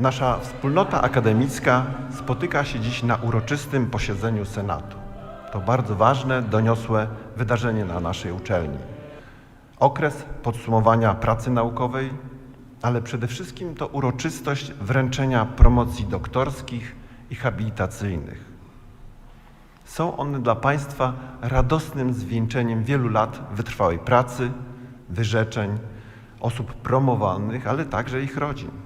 Nasza wspólnota akademicka spotyka się dziś na uroczystym posiedzeniu Senatu. To bardzo ważne, doniosłe wydarzenie na naszej uczelni. Okres podsumowania pracy naukowej, ale przede wszystkim to uroczystość wręczenia promocji doktorskich i habilitacyjnych. Są one dla Państwa radosnym zwieńczeniem wielu lat wytrwałej pracy, wyrzeczeń, osób promowanych, ale także ich rodzin.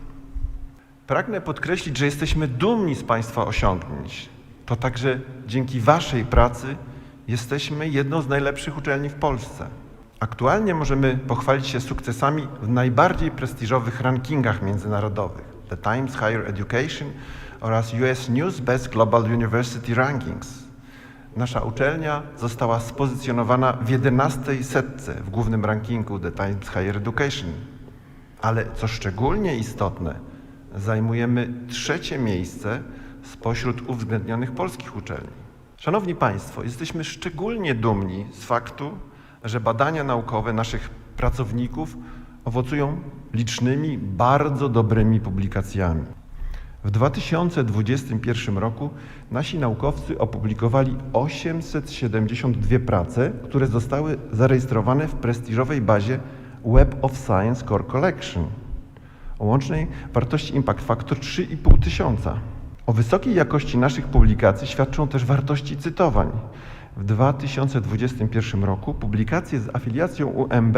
Pragnę podkreślić, że jesteśmy dumni z Państwa osiągnięć. To także dzięki Waszej pracy jesteśmy jedną z najlepszych uczelni w Polsce. Aktualnie możemy pochwalić się sukcesami w najbardziej prestiżowych rankingach międzynarodowych The Times Higher Education oraz US News Best Global University Rankings. Nasza uczelnia została spozycjonowana w 11 setce w głównym rankingu The Times Higher Education. Ale co szczególnie istotne, zajmujemy trzecie miejsce spośród uwzględnionych polskich uczelni. Szanowni Państwo, jesteśmy szczególnie dumni z faktu, że badania naukowe naszych pracowników owocują licznymi, bardzo dobrymi publikacjami. W 2021 roku nasi naukowcy opublikowali 872 prace, które zostały zarejestrowane w prestiżowej bazie Web of Science Core Collection o łącznej wartości impact factor 3,5 tysiąca. O wysokiej jakości naszych publikacji świadczą też wartości cytowań. W 2021 roku publikacje z afiliacją UMB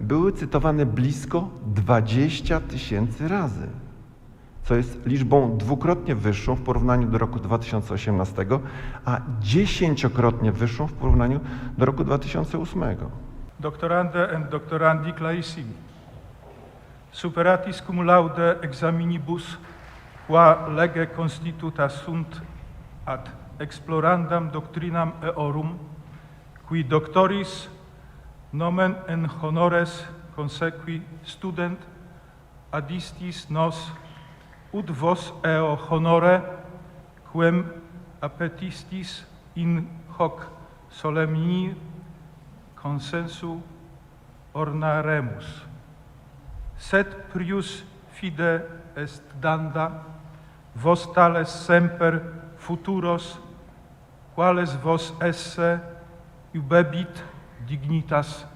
były cytowane blisko 20 tysięcy razy, co jest liczbą dwukrotnie wyższą w porównaniu do roku 2018, a dziesięciokrotnie wyższą w porównaniu do roku 2008. Doctorande and doctorandi claissimi. Superatis cum laude examinibus qua lege constituta sunt ad explorandam doctrinam eorum qui doctoris nomen en honores consequi student adistis nos ut vos eo honore quem appetistis in hoc solemni consensu ornaremus. Sed prius fide est danda, vos tales semper futuros, quales vos esse ubebit dignitas,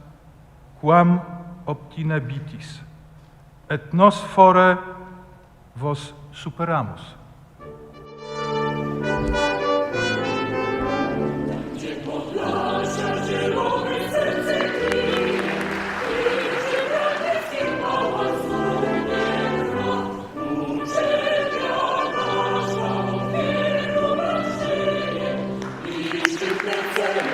quam obtinebitis, et nos fore vos superamus. Thank you.